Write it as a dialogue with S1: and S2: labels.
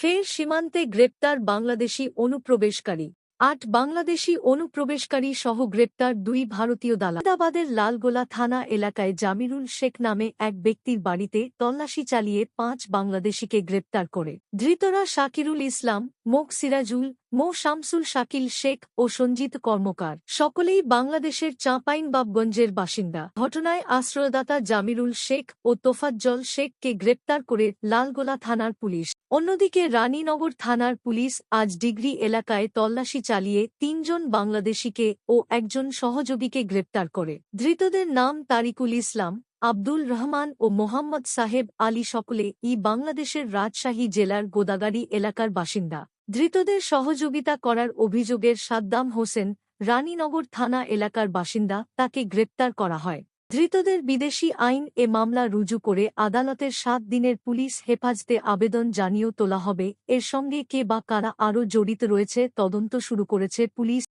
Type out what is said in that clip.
S1: ফের সীমান্তে গ্রেপ্তার বাংলাদেশি অনুপ্রবেশকারী। আট বাংলাদেশি অনুপ্রবেশকারী সহ গ্রেপ্তার দুই ভারতীয় দালাদাবাদের লালগোলা থানা এলাকায় জামিরুল শেখ নামে এক ব্যক্তির বাড়িতে তল্লাশি চালিয়ে পাঁচ বাংলাদেশিকে গ্রেপ্তার করে। ধৃতরা শাকিরুল ইসলাম মোক সিরাজুল মো. শামসুল শাকিল শেখ ও সঞ্জিত কর্মকার। সকলেই বাংলাদেশের চাঁপাইনবাবগঞ্জের বাসিন্দা। ঘটনায় আশ্রয়দাতা জামিরুল শেখ ও তোফাজ্জল শেখকে গ্রেপ্তার করে লালগোলা থানার পুলিশ। অন্যদিকে রানীনগর থানার পুলিশ আজ ডিগ্রি এলাকায় তল্লাশি চালিয়ে তিনজন বাংলাদেশিকে ও একজন সহযোগীকে গ্রেপ্তার করে। ধৃতদের নাম তারিকুল ইসলাম, আব্দুল রহমান ও মোহাম্মদ সাহেব আলী সকলে ই বাংলাদেশের রাজশাহী জেলার গোদাগাড়ি এলাকার বাসিন্দা। ধৃতদের সহযোগিতা করার অভিযোগের সাদ্দাম হোসেন রানীনগর থানা এলাকার বাসিন্দা, তাকে গ্রেপ্তার করা হয়। ধৃতদের বিদেশি আইন এ মামলা রুজু করে আদালতের সাত দিনের পুলিশ হেফাজতে আবেদন জানিয়েও তোলা হবে। এর সঙ্গে কে বা কারা আরও জড়িত রয়েছে, তদন্ত শুরু করেছে পুলিশ।